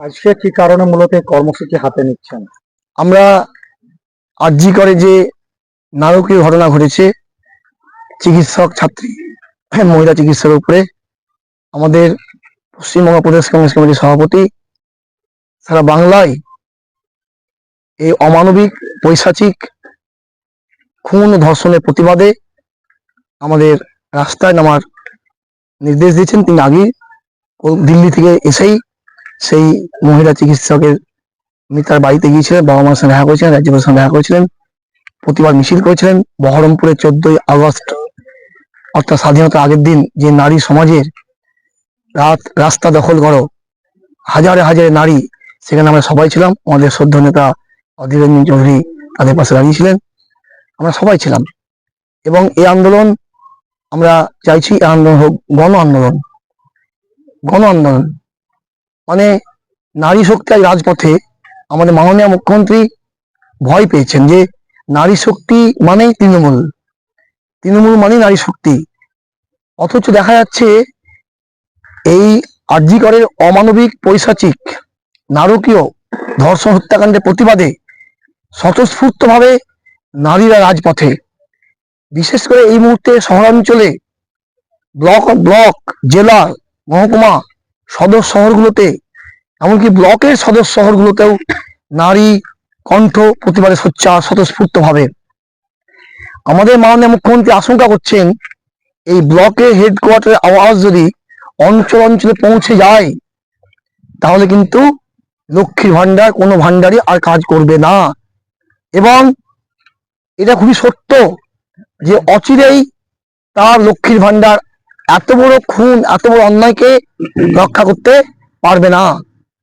আজকে কি কারণে মূলত কর্মসূচি হাতে নিচ্ছেন? আমরা আর্জি করে যে নারকীয় ঘটনা ঘটেছে চিকিৎসক ছাত্রী হ্যাঁ, মহিলা চিকিৎসার উপরে আমাদের পশ্চিমবঙ্গ প্রদেশ কংগ্রেস কমিটির সভাপতি সারা বাংলায় এই অমানবিক পৈশাচিক খুন ধর্ষণের প্রতিবাদে আমাদের রাস্তায় নামার নির্দেশ দিয়েছেন। তিনি আগে দিল্লি থেকে এসেই সেই মহিলা চিকিৎসকের উনি তার বাড়িতে গিয়েছিলেন, বাবা মার সঙ্গে দেখা করেছিলেন রাজ্যপালের সঙ্গে দেখা করেছিলেন প্রতিবাদ মিছিল করেছিলেন। বহরমপুরে চোদ্দই আগস্ট, অর্থাৎ স্বাধীনতার আগের দিন যে নারী সমাজের রাত, রাস্তা দখল করো, হাজারে হাজারে নারী সেখানে আমরা সবাই ছিলাম। আমাদের শ্রদ্ধ নেতা অধীর রঞ্জন চৌধুরী তাদের পাশে দাঁড়িয়েছিলেন আমরা সবাই ছিলাম। এবং এই আন্দোলন, আমরা চাইছি এই আন্দোলন হোক গণ আন্দোলন। গণ আন্দোলন। মানে নারী শক্তি আজ রাজপথে আমাদের মাননীয় মুখ্যমন্ত্রী ভয় পেয়েছেন যে নারী শক্তি মানেই তৃণমূল। তৃণমূল মানেই নারী শক্তি। অথচ দেখা যাচ্ছে এই আর্যিকরের অমানবিক পৈশাচিক নারকীয় ধর্ষণ হত্যাকাণ্ডের প্রতিবাদে স্বতঃস্ফূর্তভাবে নারীরা রাজপথে। বিশেষ করে এই মুহূর্তে শহরাঞ্চলে ব্লক ব্লক, জেলা, মহকুমা, সদর শহরগুলোতে এমনকি ব্লকের সদর শহরগুলোতেও নারী কণ্ঠ প্রতিবাদে সোচ্চার স্বতঃস্ফূর্ত ভাবে আমাদের মাননীয় মুখ্যমন্ত্রী আশঙ্কা করছেন, এই ব্লকের হেডকোয়ার্টারের আওয়াজ যদি অঞ্চল অঞ্চলে পৌঁছে যায়, তাহলে কিন্তু লক্ষ্মীর ভান্ডার কোনো ভান্ডারই আর কাজ করবে না। এবং এটা খুবই সত্য যে অচিরেই তার লক্ষ্মীর ভান্ডার এত বড় খুন, এত বড় অন্যায়কে রক্ষা করতে পারবে না।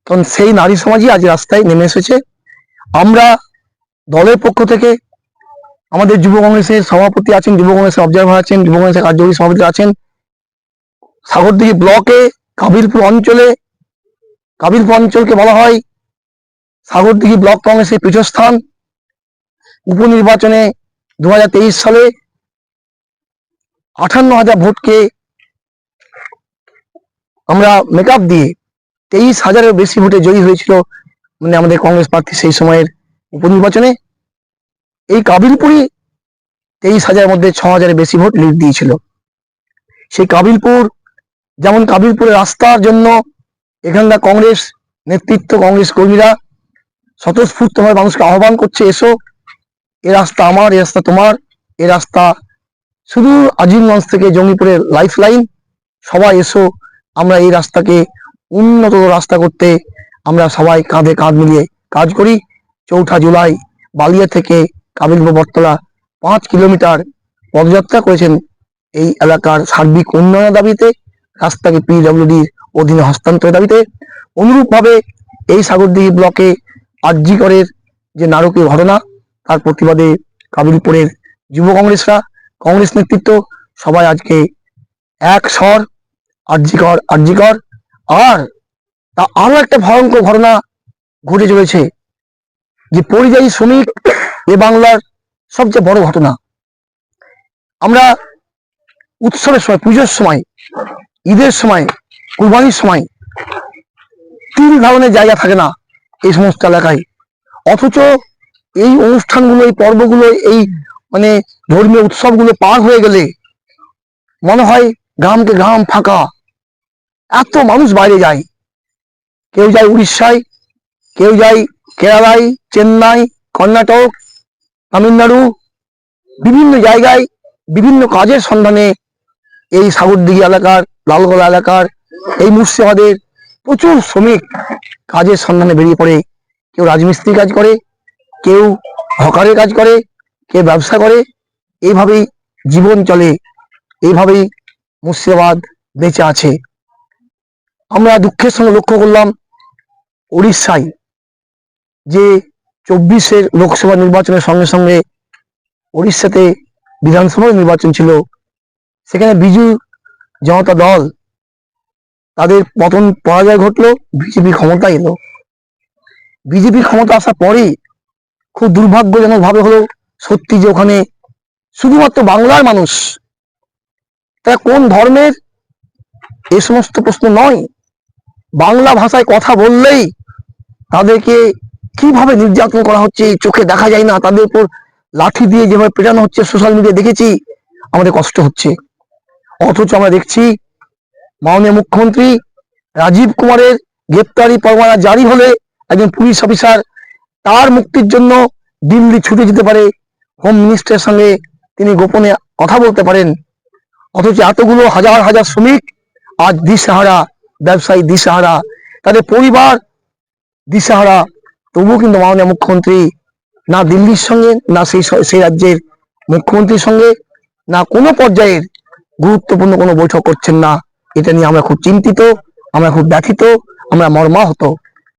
কারণ সেই নারী সমাজই আজ রাস্তায় নেমে এসেছে। আমরা দলের পক্ষ থেকে আমাদের যুব কংগ্রেসের সভাপতি আছেন, যুব কংগ্রেসের অবজারভার আছেন, যুব কংগ্রেসের কার্যকরী সভাপতি আছেন। সাগরদিঘি ব্লকে কাবিলপুর অঞ্চলে, কাবিলপুর অঞ্চলকে বলা হয় সাগরদিঘি ব্লক কংগ্রেসের পীঠস্থান। উপনির্বাচনে দু হাজার তেইশ সালে আঠান্ন হাজার ভোটকে আমরা মেকআপ দিয়ে তেইশ হাজারের বেশি ভোটে জয়ী হয়েছিল মানে আমাদের কংগ্রেস প্রার্থী সেই সময়ের উপনির্বাচনে। এই কাবিলপুরই তেইশ হাজারের মধ্যে ছ হাজারের বেশি ভোট লিড দিয়েছিল। সেই কাবিলপুর যেমন কাবিলপুরের রাস্তার জন্য এখানকার কংগ্রেস নেতৃত্ব, কংগ্রেস কর্মীরা স্বতঃস্ফূর্তভাবে মানুষকে আহ্বান করছে, এসো, এ রাস্তা আমার, এ রাস্তা তোমার, এ রাস্তা শুধু আজিমগঞ্জ থেকে জঙ্গিপুরের লাইফ লাইন সবাই এসো, আমরা এই রাস্তাকে উন্নত রাস্তা করতে আমরা সবাই কাঁধে কাঁধ মিলিয়ে কাজ করি। চৌঠা জুলাই বালিয়া থেকে কাবিলপুর বটতলা পাঁচ কিলোমিটার পদযাত্রা করেছেন এই এলাকার সার্বিক উন্নয়নের দাবিতে, রাস্তাকে পিডব্লিউডির অধীনে হস্তান্তরের দাবিতে। অনুরূপভাবে এই সাগরদিঘি ব্লকে আর্যিকরের যে নারকীয় ঘটনা, তার প্রতিবাদে কাবিলপুরের যুব কংগ্রেসরা, কংগ্রেস নেতৃত্ব সবাই আজকে এক স্বর আর্যিকর আর্যিকর আর তা আরও একটা ভয়ঙ্কর ঘটনা ঘটে চলেছে যে পরিযায়ী শ্রমিক এ বাংলার সবচেয়ে বড় ঘটনা। আমরা উৎসবের সময়, পুজোর সময়, ঈদের সময়, কুরবানির সময় তিন ধরনের জায়গা থাকে না এই সমস্ত এলাকায়। অথচ এই অনুষ্ঠানগুলো, এই পর্বগুলো, এই মানে ধর্মীয় উৎসবগুলো পার হয়ে গেলে মনে হয় গ্রামকে গ্রাম ফাঁকা এত মানুষ বাইরে যায়। কেউ যায় উড়িষ্যায়, কেউ যায় কেরালায়, চেন্নাই, কর্ণাটক, তামিলনাড়ু, বিভিন্ন জায়গায় বিভিন্ন কাজের সন্ধানে এই সাগরদিঘি এলাকার, লালগোলা এলাকার, এই মুর্শিদাবাদের প্রচুর শ্রমিক কাজের সন্ধানে বেরিয়ে পড়ে। কেউ রাজমিস্ত্রি কাজ করে, কেউ হকারের কাজ করে, কেউ ব্যবসা করে। এইভাবেই জীবন চলে। এইভাবেই মুর্শিদাবাদ বেঁচে আছে। আমরা দুঃখের সঙ্গে লক্ষ্য করলাম উড়িষ্যায় যে চব্বিশের লোকসভা নির্বাচনের সঙ্গে সঙ্গে উড়িষ্যাতে বিধানসভা নির্বাচন ছিল, সেখানে বিজু জনতা দল তাদের পতন পরাজয় ঘটলো, বিজেপি ক্ষমতা এলো। বিজেপি ক্ষমতা আসার পরে খুব দুর্ভাগ্যজনক ভাবে হলো সত্যি যে ওখানে শুধুমাত্র বাংলার মানুষ, তারা কোন ধর্মের এ সমস্ত প্রশ্ন নয় বাংলা ভাষায় কথা বললেই তাদেরকে কীভাবে নির্যাতন করা হচ্ছে চোখে দেখা যায় না, তাদের উপর লাঠি দিয়ে যেভাবে পেটানো হচ্ছে সোশ্যাল মিডিয়া দেখেছি, আমাদের কষ্ট হচ্ছে। অথচ আমরা দেখছি মাননীয় মুখ্যমন্ত্রী রাজীব কুমারের গ্রেপ্তারি পরোয়ানা জারি হলে একজন পুলিশ অফিসার তার মুক্তির জন্য দিল্লি ছুটে যেতে পারে হোম মিনিস্টারের সঙ্গে তিনি গোপনে কথা বলতে পারেন। অথচ এতগুলো হাজার হাজার শ্রমিক আজ দিশাহারা ব্যবসায়ী দিশাহারা, তাদের পরিবার দিশাহারা। তবুও কিন্তু মাননীয় মুখ্যমন্ত্রী না দিল্লির সঙ্গে, না সেই সেই রাজ্যের মুখ্যমন্ত্রীর সঙ্গে, না কোনো পর্যায়ের গুরুত্বপূর্ণ কোনো বৈঠক করছেন না। এটা নিয়ে আমরা খুব চিন্তিত, আমরা খুব ব্যথিত, আমরা মর্মাহত।